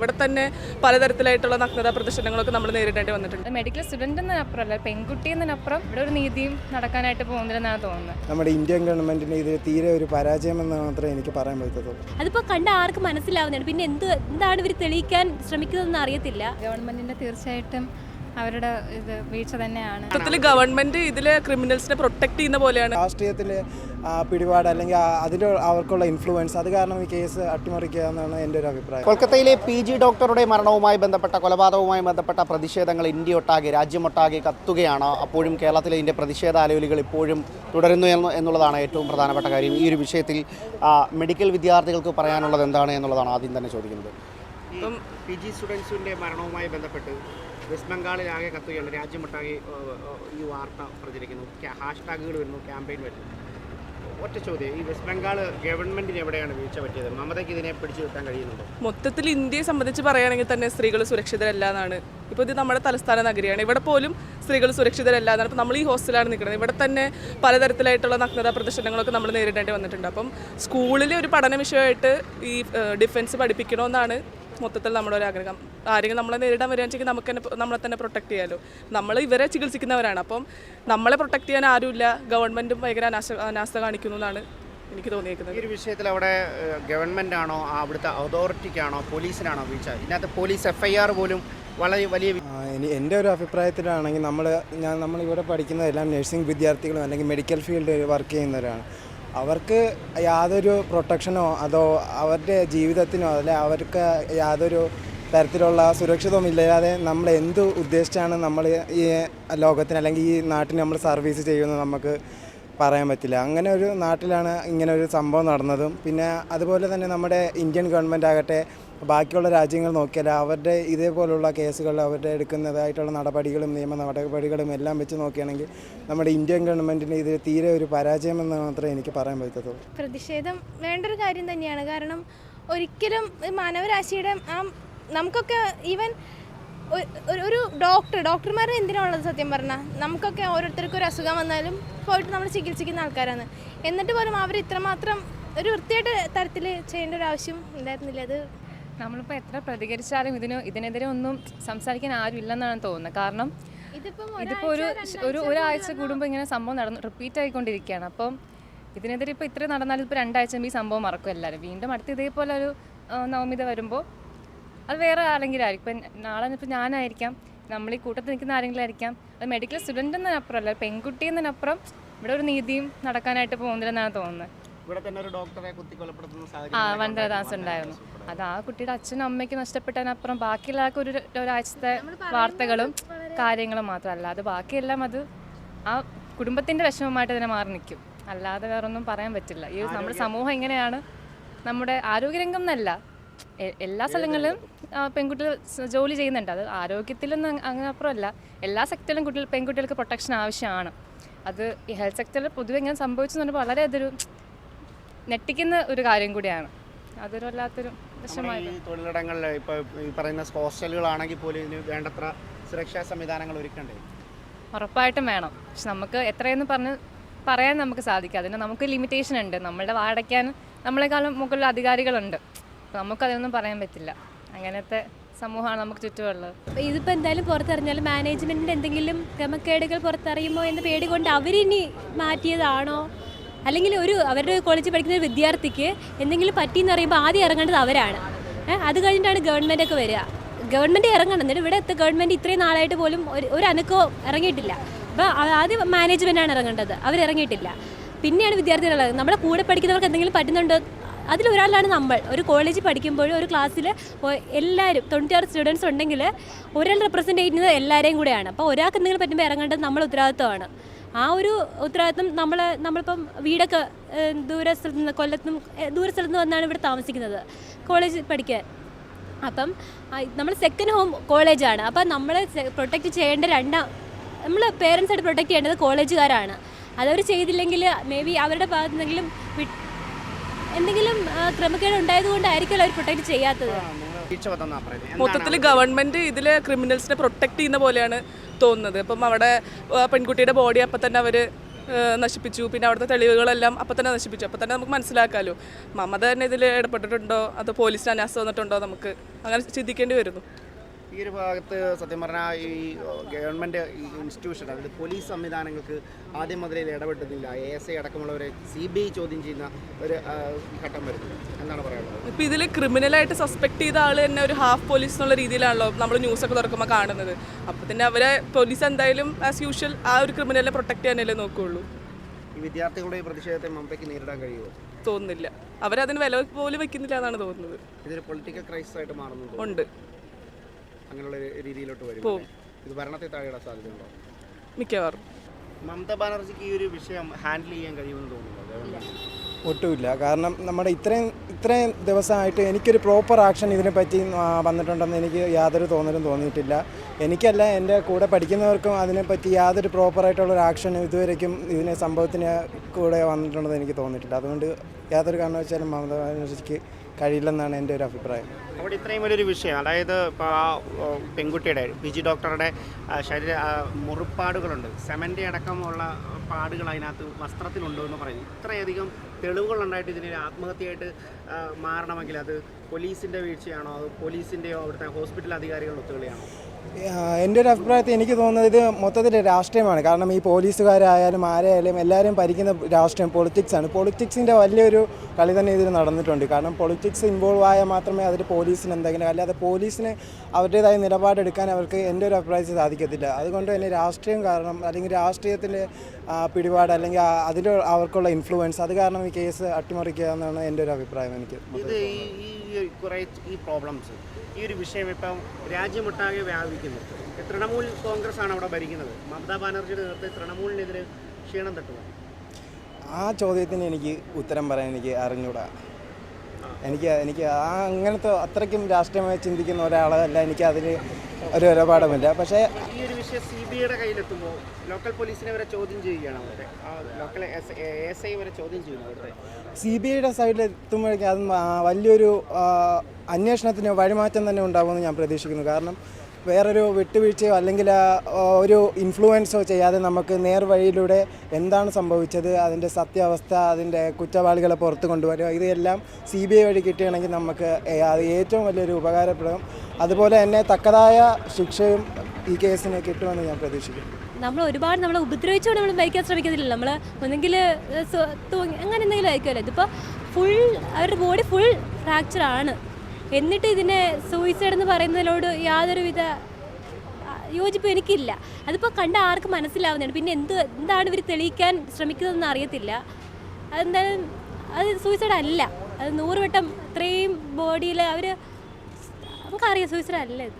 ഇവിടെ തന്നെ പലതരത്തിലായിട്ടുള്ള നഗ്നതാ പ്രദർശനങ്ങളൊക്കെ നമ്മൾ നേരിടേണ്ടി വന്നിട്ടുണ്ട്. മെഡിക്കൽ സ്റ്റുഡന്റ് എന്നതിനപ്പുറമല്ല പെൺകുട്ടി എന്നതിനപ്പുറം ഇവിടെ ഒരു നീതിയും നടക്കാനായിട്ട് പോകുന്നില്ലെന്നാണ് തോന്നുന്നത്. നമ്മുടെ ഇന്ത്യൻ ഗവൺമെന്റിന് ഇതിൽ തീരെ ഒരു പരാജയം എന്ന് മാത്രമേ എനിക്ക് പറയാൻ പറ്റത്തുള്ളൂ. അതിപ്പോൾ കണ്ട ആർക്കും മനസ്സിലാവുന്നുണ്ട്. പിന്നെ എന്ത് എന്താണ് ഇവർ തെളിയിക്കാൻ ശ്രമിക്കുന്നതെന്ന് അറിയത്തില്ല. ഗവൺമെന്റിന്റെ തീർച്ചയായിട്ടും അവരുടെ ഇത് വീഴ്ച തന്നെയാണ്. മൊത്തത്തിൽ ഗവൺമെന്റ് ഇതിലെ ക്രിമിനൽസിനെ പ്രൊട്ടക്ട് ചെയ്യുന്ന പോലെയാണ്. രാഷ്ട്രീയത്തിലെ പിടിപാട് അല്ലെങ്കിൽ അതിന്റെ അതിൽ അവർക്കുള്ള ഇൻഫ്ലുവൻസ് അത് കാരണം ഈ കേസ് അട്ടിമറിക്കുക എന്നാണ് എന്റെ ഒരു അഭിപ്രായം. കൊൽക്കത്തയിലെ പി ജി ഡോക്ടറുടെ മരണവുമായി ബന്ധപ്പെട്ട കൊലപാതകവുമായി ബന്ധപ്പെട്ട പ്രതിഷേധങ്ങൾ ഇന്ത്യയൊട്ടാകെ രാജ്യമൊട്ടാകെ കത്തുകയാണ്. അപ്പോഴും കേരളത്തിലെ ഇതിന്റെ പ്രതിഷേധ അലവലികൾ ഇപ്പോഴും തുടരുന്നു എന്ന് എന്നുള്ളതാണ് ഏറ്റവും പ്രധാനപ്പെട്ട കാര്യം. ഈ ഒരു വിഷയത്തിൽ മെഡിക്കൽ വിദ്യാർത്ഥികൾക്ക് പറയാനുള്ളത് എന്താണ് എന്നുള്ളതാണ് ആദ്യം തന്നെ ചോദിക്കുന്നത്. ഇപ്പം പി ജി സ്റ്റുഡൻസിന്റെ മരണവുമായി ബന്ധപ്പെട്ട് വെസ്റ്റ് ബംഗാളിൽ ബംഗാളിലാകെ കത്തുകയാണ്. രാജ്യമൊട്ടാകെ ഈ വാർത്ത പ്രചരിക്കുന്നു. ഹാഷ്ടാഗുകൾ വരുന്നു ക്യാമ്പയിൻ വരുന്നു. ഒറ്റ ചോദ്യം. ഈ വെസ്റ്റ് ബംഗാൾ ഗവൺമെന്റിന് എവിടെയാണ് വീഴ്ച പറ്റിയത്? മമതയ്ക്ക് ഇതിനെ പിടിച്ചു കിട്ടാൻ കഴിയുന്നുണ്ടോ? മൊത്തത്തിൽ ഇന്ത്യയെ സംബന്ധിച്ച് പറയുകയാണെങ്കിൽ തന്നെ സ്ത്രീകൾ സുരക്ഷിതരല്ല എന്നാണ് ഇപ്പോൾ ഇത് നമ്മുടെ തലസ്ഥാന നഗരിയാണ്. ഇവിടെ പോലും സ്ത്രീകൾ സുരക്ഷിതരല്ല എന്നാണ് ഇപ്പോൾ നമ്മൾ ഈ ഹോസ്റ്റലാണ് നിൽക്കുന്നത്. ഇവിടെ തന്നെ പലതരത്തിലായിട്ടുള്ള നഗ്നതാ പ്രദർശനങ്ങളൊക്കെ നമ്മൾ നേരിടേണ്ടി വന്നിട്ടുണ്ട്. അപ്പം സ്കൂളിലെ ഒരു പഠന വിഷയമായിട്ട് ഈ ഡിഫൻസ് പഠിപ്പിക്കണമെന്നാണ് മൊത്തത്തിൽ നമ്മുടെ ഒരു ആഗ്രഹം. ആരെങ്കിലും നമ്മളെ നേരിടാൻ വരികയാണെന്നുവെച്ചെങ്കിൽ നമുക്ക് തന്നെ നമ്മളെ തന്നെ പ്രൊട്ടക്ട് ചെയ്യാമല്ലോ നമ്മൾ ഇവരെ ചികിത്സിക്കുന്നവരാണ്. അപ്പം നമ്മളെ പ്രൊട്ടക്ട് ചെയ്യാൻ ആരുമില്ല. ഗവൺമെന്റും ഭയങ്കര അനാശ അനാസ്ഥ കാണിക്കുന്നു എന്നാണ് എനിക്ക് തോന്നിയേക്കുന്നത്. ഈ ഒരു വിഷയത്തിൽ അവിടെ ഗവൺമെന്റ് ആണോ അവിടുത്തെ അതോറിറ്റിക്കാണോ പോലീസിനാണോ വീഴ്ച? ഇതിനകത്ത് പോലീസ് എഫ്ഐആർ പോലും വളരെ വലിയ എന്റെ ഒരു അഭിപ്രായത്തിലാണെങ്കിൽ നമ്മൾ ഞാൻ നമ്മളിവിടെ പഠിക്കുന്നതെല്ലാം നഴ്സിംഗ് വിദ്യാർത്ഥികളും അല്ലെങ്കിൽ മെഡിക്കൽ ഫീൽഡിൽ വർക്ക് ചെയ്യുന്നവരാണ്. അവർക്ക് യാതൊരു പ്രൊട്ടക്ഷനോ അതോ അവരുടെ ജീവിതത്തിനോ അല്ലെ അവർക്ക് യാതൊരു തരത്തിലുള്ള സുരക്ഷിതവും ഇല്ലാതെ നമ്മൾ എന്ത് ഉദ്ദേശിച്ചാണ് നമ്മൾ ഈ ലോകത്തിന് അല്ലെങ്കിൽ ഈ നാട്ടിന് നമ്മൾ സർവീസ് ചെയ്യുന്നത് നമുക്ക് പറയാൻ പറ്റില്ല. അങ്ങനെ ഒരു നാട്ടിലാണ് ഇങ്ങനെ ഒരു സംഭവം നടന്നതും. പിന്നെ അതുപോലെ തന്നെ നമ്മുടെ ഇന്ത്യൻ ഗവൺമെന്റ് ആകട്ടെ ബാക്കിയുള്ള രാജ്യങ്ങൾ നോക്കിയാൽ അവരുടെ ഇതേപോലുള്ള കേസുകൾ അവരുടെ എടുക്കുന്നതായിട്ടുള്ള നടപടികളും നിയമ നടപടികളും എല്ലാം വെച്ച് നോക്കുകയാണെങ്കിൽ നമ്മുടെ ഇന്ത്യൻ ഗവൺമെന്റിന് ഇത് തീരെ ഒരു പരാജയമെന്ന് മാത്രമേ എനിക്ക് പറയാൻ പറ്റത്തുള്ളൂ. പ്രതിഷേധം വേണ്ട ഒരു കാര്യം തന്നെയാണ്. കാരണം ഒരിക്കലും മാനവരാശിയുടെ ആ നമുക്കൊക്കെ ഈവൻ ഒരു ഡോക്ടർ ഡോക്ടർമാർ എന്തിനാണുള്ളത് സത്യം പറഞ്ഞാൽ? നമുക്കൊക്കെ ഓരോരുത്തർക്കും ഒരു അസുഖം വന്നാലും പോയിട്ട് നമ്മൾ ചികിത്സിക്കുന്ന ആൾക്കാരാണ്. എന്നിട്ട് പോലും അവർ ഇത്രമാത്രം ഒരു വൃത്തിയായിട്ട് തരത്തിൽ ചെയ്യേണ്ട ഒരു ആവശ്യം ഉണ്ടായിരുന്നില്ല. അത് നമ്മളിപ്പോൾ എത്ര പ്രതികരിച്ചാലും ഇതിന് ഇതിനെതിരെ ഒന്നും സംസാരിക്കാൻ ആരും ഇല്ലെന്നാണ് തോന്നുന്നത്. കാരണം ഇതിപ്പം ഇതിപ്പോൾ ഒരു ഒരു ഒരാഴ്ച കൂടുമ്പോൾ ഇങ്ങനെ സംഭവം നടന്നു റിപ്പീറ്റ് ആയിക്കൊണ്ടിരിക്കുകയാണ്. അപ്പം ഇതിനെതിരെ ഇപ്പോൾ ഇത്ര നടന്നാലും ഇപ്പോൾ രണ്ടാഴ്ച ഈ സംഭവം മറക്കും എല്ലാവരും വീണ്ടും അടുത്ത് ഇതേപോലെ ഒരു ആ, നവമിത വരുമ്പോൾ അത് വേറെ ആരെങ്കിലും ആയിരിക്കും ഇപ്പം നാളെ ഇപ്പോൾ ഞാനായിരിക്കാം. നമ്മൾ ഈ കൂട്ടത്തിൽ നിൽക്കുന്ന ആരെങ്കിലും ആയിരിക്കാം അത് മെഡിക്കൽ സ്റ്റുഡന്റ് എന്നതിനപ്പുറം അല്ല പെൺകുട്ടി എന്നതിനപ്പുറം ഇവിടെ ഒരു നീതിയും നടക്കാനായിട്ട് പോകുന്നില്ലെന്നാണ് തോന്നുന്നത്. ഇവിടെ തന്നെ ഒരു ഡോക്ടറെ കുത്തിക്കൊലപ്പെടുത്തുന്ന ആ സാഹചര്യം വനിതാദാസ് ഉണ്ടായിരുന്നു. അത് ആ കുട്ടിയുടെ അച്ഛനും അമ്മയ്ക്ക് നഷ്ടപ്പെട്ടതിനപ്പുറം ബാക്കിയുള്ള ഒരു ഒരാഴ്ചത്തെ വാർത്തകളും കാര്യങ്ങളും മാത്രമല്ല. അത് ബാക്കിയെല്ലാം അത് ആ കുടുംബത്തിന്റെ വിഷമമായിട്ട് തന്നെ മാറി നിൽക്കും. അല്ലാതെ വേറൊന്നും പറയാൻ പറ്റില്ല. ഈ നമ്മുടെ സമൂഹം ഇങ്ങനെയാണ് നമ്മുടെ ആരോഗ്യരംഗം എന്നല്ല. എല്ലാ സ്ഥലങ്ങളിലും പെൺകുട്ടികൾ ജോലി ചെയ്യുന്നുണ്ട്. അത് ആരോഗ്യത്തിലൊന്നും അങ്ങ- അങ്ങനെ അപ്പുറമല്ല. എല്ലാ സെക്ടറിലും കുട്ടികൾ പെൺകുട്ടികൾക്ക് പ്രൊട്ടക്ഷൻ ആവശ്യമാണ്. അത് ഈ ഹെൽത്ത് സെക്ടറിൽ പൊതുവെ ഇങ്ങനെ സംഭവിച്ചു എന്ന് പറഞ്ഞാൽ വളരെ അതൊരു ഞെട്ടിക്കുന്ന ഒരു കാര്യം കൂടിയാണ്. അതൊരു വല്ലാത്തൊരു ഈ തൊഴിലിടങ്ങളിൽ ഇപ്പോൾ ഈ പറയുന്ന ഹോസ്റ്റലുകളാണെങ്കിൽ പോലും ഇതിന് വേണ്ടത്ര സുരക്ഷാ സംവിധാനങ്ങൾ ഒരുക്കണ്ടേ? ഉറപ്പായിട്ടും വേണം. പക്ഷെ നമുക്ക് എത്രയെന്ന് പറഞ്ഞ് പറയാൻ നമുക്ക് സാധിക്കും. അതിന് നമുക്ക് ലിമിറ്റേഷൻ ഉണ്ട്. നമ്മളുടെ വാടയ്ക്കാൻ നമ്മളെക്കാളും മുകളിൽ അധികാരികളുണ്ട്. അപ്പോൾ നമുക്കതൊന്നും പറയാൻ പറ്റില്ല. അങ്ങനത്തെ സമൂഹമാണ് നമുക്ക് ചുറ്റുമുള്ളത്. ഇതിപ്പോൾ എന്തായാലും പുറത്തറിഞ്ഞാലും മാനേജ്മെന്റിന്റെ എന്തെങ്കിലും ക്രമക്കേടുകൾ പുറത്തറിയുമോ എന്ന് പേടി കൊണ്ട് അവരിനി മാറ്റിയതാണോ? അല്ലെങ്കിൽ ഒരു അവരുടെ കോളേജിൽ പഠിക്കുന്ന വിദ്യാർത്ഥിക്ക് എന്തെങ്കിലും പറ്റിയെന്ന് പറയുമ്പോൾ ആദ്യം ഇറങ്ങേണ്ടത് അവരാണ്. അത് കഴിഞ്ഞിട്ടാണ് ഒക്കെ വരിക. ഗവൺമെന്റ് ഇറങ്ങണം. എന്നിട്ട് ഇവിടെ ഗവൺമെന്റ് ഇത്രയും നാളായിട്ട് പോലും ഒരു ഒരു അനക്കവും ഇറങ്ങിയിട്ടില്ല. അപ്പോൾ ആദ്യം മാനേജ്മെന്റാണ് ഇറങ്ങേണ്ടത്. അവർ ഇറങ്ങിയിട്ടില്ല. പിന്നെയാണ് വിദ്യാർത്ഥികൾ നമ്മുടെ കൂടെ പഠിക്കുന്നവർക്ക് എന്തെങ്കിലും പറ്റുന്നുണ്ടോ? അതിലൊരാളാണ് നമ്മൾ. ഒരു കോളേജിൽ പഠിക്കുമ്പോഴും ഒരു ക്ലാസ്സിൽ എല്ലാവരും തൊണ്ണൂറ്റാറ് സ്റ്റുഡൻസ് ഉണ്ടെങ്കിൽ ഒരാൾ റെപ്രസെന്റ് ചെയ്യുന്നത് എല്ലാവരെയും കൂടെയാണ്. അപ്പോൾ ഒരാൾക്ക് എന്തെങ്കിലും പറ്റുമ്പോൾ ഇറങ്ങേണ്ടത് നമ്മൾ ഉത്തരവാദിത്വമാണ്. ആ ഒരു ഉത്തരവാദിത്വം നമ്മൾ നമ്മളിപ്പം വീടൊക്കെ ദൂര സ്ഥലത്ത് നിന്ന് കൊല്ലത്തും ദൂര സ്ഥലത്ത് നിന്ന് വന്നാണ് ഇവിടെ താമസിക്കുന്നത്. കോളേജ് പഠിക്കാൻ. അപ്പം നമ്മൾ സെക്കൻഡ് ഹോം കോളേജാണ് അപ്പം നമ്മൾ പ്രൊട്ടക്റ്റ് ചെയ്യേണ്ട രണ്ടാം നമ്മൾ പേരൻസായിട്ട് പ്രൊട്ടക്റ്റ് ചെയ്യേണ്ടത് കോളേജുകാരാണ് അതവർ ചെയ്തില്ലെങ്കിൽ മേ ബി അവരുടെ ഭാഗത്ത് നിന്നെങ്കിലും എന്തെങ്കിലും ക്രമക്കേട് ക്രമക്കേട് കൊണ്ടായിരിക്കും അവർ പ്രൊട്ടക്ട് ചെയ്യാത്തത്. മൊത്തത്തിൽ ഗവൺമെന്റ് ഇതിലെ ക്രിമിനൽസിനെ പ്രൊട്ടക്ട് ചെയ്യുന്ന പോലെയാണ് തോന്നുന്നത്. അപ്പം അവിടെ പെൺകുട്ടിയുടെ ബോഡി അപ്പം തന്നെ അവർ നശിപ്പിച്ചു. പിന്നെ അവിടുത്തെ തെളിവുകളെല്ലാം അപ്പം തന്നെ നശിപ്പിച്ചു. അപ്പം തന്നെ നമുക്ക് മനസ്സിലാക്കാമല്ലോ മമത തന്നെ ഇതിൽ ഇടപെട്ടിട്ടുണ്ടോ? അതോ പോലീസിന് അനാസ്ഥ വന്നിട്ടുണ്ടോ നമുക്ക്? അങ്ങനെ ചിന്തിക്കേണ്ടി വരുന്നു. ഈ ഒരു ഭാഗത്ത് സത്യം പറഞ്ഞാൽ ഈ ഗവൺമെന്റ് ഇൻസ്റ്റിറ്റ്യൂഷൻ അതായത് പോലീസ് സംവിധാനങ്ങൾക്ക് ആദ്യം മുതലേ ഇടപെട്ടുന്നില്ല എ എസ് ഐ അടക്കമുള്ളവരെ സി ബി ഐ ചോദ്യം ചെയ്യുന്ന ഒരു ഘട്ടം വരുന്നത് എന്താണ് പറയാനുള്ളത്? ഇപ്പം ഇതിൽ ക്രിമിനലായിട്ട് സസ്പെക്ട് ചെയ്ത ആൾ തന്നെ ഒരു ഹാഫ് പോലീസ് എന്നുള്ള രീതിയിലാണല്ലോ നമ്മൾ ന്യൂസൊക്കെ തുറക്കുമ്പോൾ കാണുന്നത്. അപ്പോൾ തന്നെ അവരെ പോലീസ് എന്തായാലും ആസ് യൂഷ്വൽ ആ ഒരു ക്രിമിനലിനെ പ്രൊട്ടക്ട് ചെയ്യാനല്ലേ നോക്കുകയുള്ളൂ ഈ വിദ്യാർത്ഥികളുടെ പ്രതിഷേധത്തെ മമ്പയ്ക്ക് നേരിടാൻ കഴിയുമോ? തോന്നുന്നില്ല. അവരതിന് വില പോലും വെക്കുന്നില്ല എന്നാണ് തോന്നുന്നത്. ഇതൊരു പൊളിറ്റിക്കൽ ക്രൈസിസ് ആയിട്ട് മാറുന്നുണ്ട്? ഉണ്ട്. അങ്ങനെയുള്ള രീതിയിലോട്ട് വരും ഇത് ഭരണത്തെ താഴെയിടാൻ സാധ്യതയുണ്ടോ? മിക്കവാറും. മമത ബാനർജിക്ക് ഈ ഒരു വിഷയം ഹാൻഡിൽ ചെയ്യാൻ കഴിയുമെന്ന് തോന്നുന്നു. ഒട്ടുമില്ല. കാരണം നമ്മുടെ ഇത്രയും ഇത്രയും ദിവസമായിട്ട് എനിക്കൊരു പ്രോപ്പർ ആക്ഷൻ ഇതിനെപ്പറ്റി വന്നിട്ടുണ്ടെന്ന് എനിക്ക് യാതൊരു തോന്നലും തോന്നിയിട്ടില്ല. എനിക്കല്ല എന്റെ കൂടെ പഠിക്കുന്നവർക്കും അതിനെപ്പറ്റി യാതൊരു പ്രോപ്പറായിട്ടുള്ളൊരു ആക്ഷൻ ഇതുവരേക്കും ഇതിനെ സംഭവത്തിന് കൂടെ വന്നിട്ടുണ്ടെന്ന് എനിക്ക് തോന്നിയിട്ടില്ല. അതുകൊണ്ട് യാതൊരു കാരണവശാലും മമത ബാനർജിക്ക് കഴിയില്ലെന്നാണ് എന്റെ ഒരു അഭിപ്രായം. അവിടെ ഇത്രയും വലിയൊരു വിഷയം അതായത് ഇപ്പോൾ ആ പെൺകുട്ടിയുടെ പി ജി ഡോക്ടറുടെ ശരീര മുറിപ്പാടുകളുണ്ട്. സെമന്റെ അടക്കമുള്ള പാടുകൾ അതിനകത്ത് വസ്ത്രത്തിലുണ്ടോ എന്ന് പറയുന്നു ഇത്രയധികം തെളിവുകളുണ്ടായിട്ട് ഇതിനെ ആത്മഹത്യയായിട്ട് മാറണമെങ്കിൽ അത് പോലീസിന്റെ വീഴ്ചയാണോ? അത് പോലീസിന്റെയോ അവിടുത്തെ ഹോസ്പിറ്റൽ അധികാരികളുടെ ഒത്തുകളിയാണോ? എന്റെ ഒരു അഭിപ്രായത്തിൽ എനിക്ക് തോന്നുന്നത് ഇത് മൊത്തത്തിൽ രാഷ്ട്രീയമാണ്. കാരണം ഈ പോലീസുകാരായാലും ആരായാലും എല്ലാവരും ഭരിക്കുന്ന രാഷ്ട്രീയം പൊളിറ്റിക്സാണ് പൊളിറ്റിക്സിന്റെ വലിയൊരു കളി തന്നെ ഇതിൽ നടന്നിട്ടുണ്ട്. കാരണം പൊളിറ്റിക്സ് ഇൻവോൾവ് ആയാൽ മാത്രമേ അതിൽ പോലീസിന് എന്തെങ്കിലും അല്ലാതെ പോലീസിന് അവരുടേതായ നിലപാടെടുക്കാൻ അവർക്ക് എന്റെ ഒരു അഭിപ്രായത്തിൽ സാധിക്കത്തില്ല. അതുകൊണ്ട് തന്നെ രാഷ്ട്രീയം കാരണം അല്ലെങ്കിൽ രാഷ്ട്രീയത്തിന്റെ പിടിപാട് അല്ലെങ്കിൽ അതിൽ അവർക്കുള്ള ഇൻഫ്ലുവൻസ് അത് കാരണം ഈ കേസ് അട്ടിമറിക്കുക എന്നാണ് എന്റെ ഒരു അഭിപ്രായം. എനിക്ക് ഇത് ഈ കുറേ ഈ പ്രോബ്ലംസ് ഈ ഒരു വിഷയം ഇപ്പം രാജ്യമൊട്ടാകെ വ്യാപിക്കുന്നു. തൃണമൂൽ കോൺഗ്രസ് ആണ് അവിടെ ഭരിക്കുന്നത്. മമതാ ബാനർജിയുടെ നേതൃത്വത്തിൽ തൃണമൂലിനെതിരെ ക്ഷീണം തട്ടുക ആ ചോദ്യത്തിന് എനിക്ക് ഉത്തരം പറയാൻ എനിക്ക് അറിഞ്ഞൂടാ. എനിക്ക് എനിക്ക് ആ അങ്ങനത്തെ അത്രയ്ക്കും രാഷ്ട്രീയമായി ചിന്തിക്കുന്ന ഒരാളല്ല എനിക്ക് അതിൽ ഒരു ഇടപാടുമില്ല. പക്ഷേ ഈ ഒരു വിഷയം സി ബി ഐയുടെ കയ്യിലെത്തുമ്പോൾ ലോക്കൽ പോലീസിനെ വരെ ചോദ്യം ചെയ്യുകയാണ് അവരെ. ലോക്കൽ എസ് ഐ വരെ ചോദ്യം ചെയ്യുന്നു അവരുടെ. സി ബി ഐയുടെ സൈഡിൽ എത്തുമ്പോഴേക്കും അത് വലിയൊരു അന്വേഷണത്തിന് വഴിമാറ്റം തന്നെ ഉണ്ടാകുമെന്ന് ഞാൻ പ്രതീക്ഷിക്കുന്നു. കാരണം വേറൊരു വിട്ടുവീഴ്ചയോ അല്ലെങ്കിൽ ഒരു ഇൻഫ്ലുവൻസോ ചെയ്യാതെ നമുക്ക് നേർവഴിയിലൂടെ എന്താണ് സംഭവിച്ചത് അതിന്റെ സത്യാവസ്ഥ അതിന്റെ കുറ്റവാളികളെ പുറത്ത് കൊണ്ടുവരിക ഇതെല്ലാം സി ബി ഐ വഴി കിട്ടുകയാണെങ്കിൽ നമുക്ക് അത് ഏറ്റവും വലിയൊരു ഉപകാരപ്പെടും അതുപോലെ തന്നെ തക്കതായ ശിക്ഷയും ഈ കേസിന് കിട്ടുമെന്ന് ഞാൻ പ്രതീക്ഷിക്കുന്നു. നമ്മൾ ഒരുപാട് നമ്മളെ ഉപദ്രവിച്ചുകൊണ്ട് നമ്മൾ വഹിക്കാൻ ശ്രമിക്കുന്നില്ല നമ്മൾ ഒന്നെങ്കിൽ അങ്ങനെ എന്തെങ്കിലും ആയിരിക്കുമല്ലോ ഇതിപ്പോൾ ഫുൾ അവരുടെ ബോഡി ഫുൾ ഫ്രാക്ചർ ആണ്. എന്നിട്ട് ഇതിനെ സൂയിസൈഡ് എന്ന് പറയുന്നതിനോട് യാതൊരുവിധ യോജിപ്പ് എനിക്കില്ല. അതിപ്പോൾ കണ്ട ആർക്കും മനസ്സിലാവുന്നതാണ്. പിന്നെ എന്ത് എന്താണ് ഇവർ തെളിയിക്കാൻ ശ്രമിക്കുന്നതെന്ന് അറിയത്തില്ല. അതെന്തായാലും അത് സൂയിസൈഡ് അല്ല. അത് നൂറ് വട്ടം ഇത്രയും ബോഡിയിൽ അവർ നമുക്കറിയാം സൂയിസൈഡ് അല്ല ഇത്.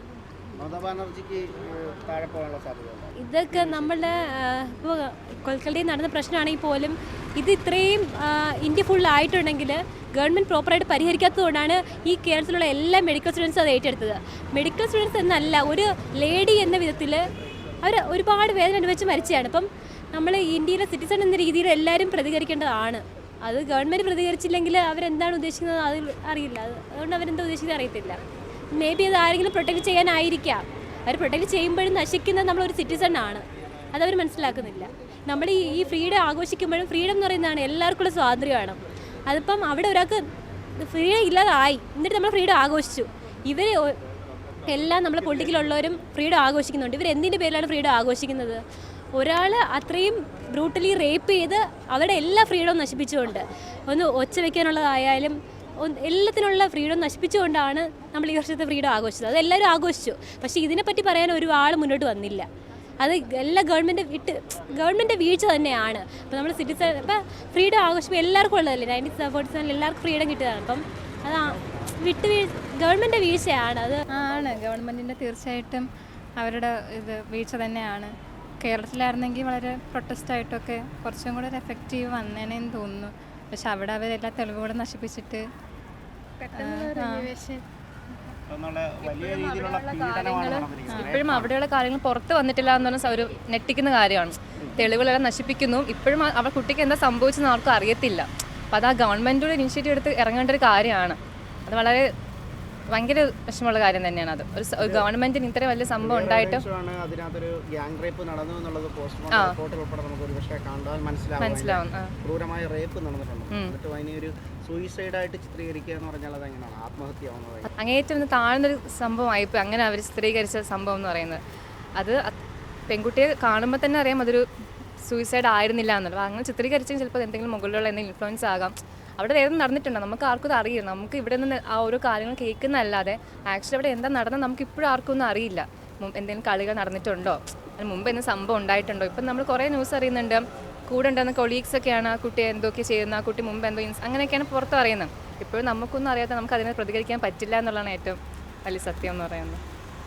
ഇതൊക്കെ നമ്മളുടെ ഇപ്പോൾ കൊൽക്കത്തയിൽ നടന്ന പ്രശ്നമാണെങ്കിൽ പോലും ഇത് ഇത്രയും ഇന്ത്യ ഫുൾ ആയിട്ടുണ്ടെങ്കിൽ ഗവൺമെന്റ് പ്രോപ്പറായിട്ട് പരിഹരിക്കാത്തതുകൊണ്ടാണ് ഈ കേരളത്തിലുള്ള എല്ലാ മെഡിക്കൽ സ്റ്റുഡൻസും അത് ഏറ്റെടുത്തത്. മെഡിക്കൽ സ്റ്റുഡൻസ് എന്നല്ല ഒരു ലേഡി എന്ന വിധത്തിൽ അവർ ഒരുപാട് വേദന അനുഭവിച്ച് മരിച്ചതാണ്. അപ്പം നമ്മൾ ഇന്ത്യയിലെ സിറ്റിസൺ എന്ന രീതിയിൽ എല്ലാവരും പ്രതികരിക്കേണ്ടതാണ്. അത് ഗവൺമെന്റ് പ്രതികരിച്ചില്ലെങ്കിൽ അവരെന്താണ് ഉദ്ദേശിക്കുന്നത് അത് അറിയില്ല. അത് അതുകൊണ്ട് അവരെന്താ ഉദ്ദേശിക്കുന്നത് അറിയത്തില്ല. മേ ബി അത് ആരെങ്കിലും പ്രൊട്ടക്റ്റ് ചെയ്യാനായിരിക്കാം. അവർ പ്രൊട്ടക്റ്റ് ചെയ്യുമ്പോഴും നശിക്കുന്നത് നമ്മളൊരു സിറ്റിസൺ ആണ്. അതവർ മനസ്സിലാക്കുന്നില്ല. നമ്മൾ ഈ ഫ്രീഡം ആഘോഷിക്കുമ്പോഴും ഫ്രീഡം എന്ന് പറയുന്നതാണ് എല്ലാവർക്കുള്ള സ്വാതന്ത്ര്യമാണ്. അതിപ്പം അവിടെ ഒരാൾക്ക് ഫ്രീഡം ഇല്ലാതായി. എന്നിട്ട് നമ്മൾ ഫ്രീഡം ആഘോഷിച്ചു. ഇവർ എല്ലാം നമ്മളെ പൊളിറ്റിക്കലുള്ളവരും ഫ്രീഡം ആഘോഷിക്കുന്നുണ്ട്. ഇവർ എന്തിന്റെ പേരിലാണ് ഫ്രീഡം ആഘോഷിക്കുന്നത്? ഒരാൾ അത്രയും ബ്രൂട്ടലി റേപ്പ് ചെയ്ത് അവരുടെ എല്ലാ ഫ്രീഡവും നശിപ്പിച്ചുകൊണ്ട് ഒന്ന് ഒച്ച വയ്ക്കാനുള്ളതായാലും എല്ലാത്തിനുള്ള ഫ്രീഡം നശിപ്പിച്ചുകൊണ്ടാണ് നമ്മൾ ഈ വർഷത്തെ ഫ്രീഡം ആഘോഷിച്ചത്. അത് എല്ലാവരും ആഘോഷിച്ചു. പക്ഷേ ഇതിനെപ്പറ്റി പറയാൻ ഒരാൾ മുന്നോട്ട് വന്നില്ല. അത് എല്ലാ ഗവൺമെന്റ് വിട്ട് ഗവൺമെന്റ് വീഴ്ച തന്നെയാണ്. അപ്പോൾ നമ്മൾ സിറ്റിസൺ ഇപ്പം ഫ്രീഡം ആഘോഷിക്കുമ്പോൾ എല്ലാവർക്കും ഉള്ളതല്ലേ? നയന്റീൻ ഫോർട്ടി സെവനിൽ എല്ലാവർക്കും ഫ്രീഡം കിട്ടിയതാണ്. അപ്പം അത് ആ വിട്ട് വീഴ് ഗവൺമെന്റ് വീഴ്ചയാണ്. അത് ആണ്. ഗവൺമെന്റിന്റെ തീർച്ചയായിട്ടും അവരുടെ ഇത് വീഴ്ച തന്നെയാണ്. കേരളത്തിലായിരുന്നെങ്കിൽ വളരെ പ്രൊട്ടസ്റ്റ് ആയിട്ടൊക്കെ കുറച്ചും കൂടെ ഒരു എഫക്റ്റീവ് വന്നേനെന്ന് തോന്നുന്നു. പക്ഷെ അവിടെ അവരെല്ലാ തെളിവുകളും നശിപ്പിച്ചിട്ട് ആ, ഇപ്പോഴും അവിടെയുള്ള കാര്യങ്ങൾ പുറത്ത് വന്നിട്ടില്ല എന്ന് പറഞ്ഞാൽ ഒരു ഞെട്ടിക്കുന്ന കാര്യമാണ്. തെളിവുകളെല്ലാം നശിപ്പിക്കുന്നു. ഇപ്പോഴും അവൾ കുട്ടിക്ക് എന്താ സംഭവിച്ചെന്ന് ആർക്കും അറിയത്തില്ല. അപ്പം അത് ആ ഗവൺമെന്റോട് ഇനിഷ്യേറ്റീവ് എടുത്ത് ഇറങ്ങേണ്ട ഒരു കാര്യമാണ്. അത് വളരെ ഭയങ്കര വിഷമമുള്ള കാര്യം തന്നെയാണ് അത്. ഒരു ഗവൺമെന്റിന് ഇത്ര വലിയ സംഭവം ഉണ്ടായിട്ട് മനസ്സിലാവും. ക്രൂരമായ റേപ്പ് നടന്നിട്ടുണ്ട്. സൂയിസൈഡായിട്ട് ചിത്രീകരിക്കുക എന്ന് പറഞ്ഞാൽ ആത്മഹത്യ അങ്ങേറ്റം താഴ്ന്നൊരു സംഭവമായിപ്പോൾ അങ്ങനെ അവർ ചിത്രീകരിച്ച സംഭവം എന്ന് പറയുന്നത്. അത് അത് പെൺകുട്ടിയെ കാണുമ്പോൾ തന്നെ അറിയാം അതൊരു സൂയിസൈഡ് ആയിരുന്നില്ല എന്നുള്ളത്. അങ്ങനെ ചിത്രീകരിച്ചെങ്കിൽ ചിലപ്പോൾ എന്തെങ്കിലും മുകളിലുള്ള എന്തെങ്കിലും ഇൻഫ്ലുവൻസ് ആകാം. അവിടെ വേറെ നടന്നിട്ടുണ്ടോ? നമുക്ക് ആർക്കും അറിയില്ല. നമുക്ക് ഇവിടെ നിന്ന് ആ ഓരോ കാര്യങ്ങൾ കേൾക്കുന്നതല്ലാതെ ആക്ച്വലി അവിടെ എന്താ നടന്നത് നമുക്ക് ഇപ്പോഴും ആർക്കും ഒന്നും അറിയില്ല. എന്തെങ്കിലും കളികൾ നടന്നിട്ടുണ്ടോ? അതിന് മുമ്പ് എന്തെങ്കിലും സംഭവം ഉണ്ടായിട്ടുണ്ടോ? ഇപ്പം നമ്മൾ കുറേ ന്യൂസ് അറിയുന്നുണ്ട്. കൂടെ ഉണ്ടാകുന്ന കൊളീഗ്സ് ഒക്കെയാണ് ആ കുട്ടി എന്തൊക്കെ ചെയ്യുന്ന ആ കുട്ടി മുമ്പ് എന്തോ അങ്ങനെയൊക്കെയാണ് പുറത്ത് അറിയുന്നത് ഇപ്പോഴും നമുക്കൊന്നും അറിയാതെ നമുക്ക് അതിനെ പ്രതികരിക്കാൻ പറ്റില്ല എന്നുള്ളതാണ് ഏറ്റവും വലിയ സത്യം എന്ന് പറയുന്നത്.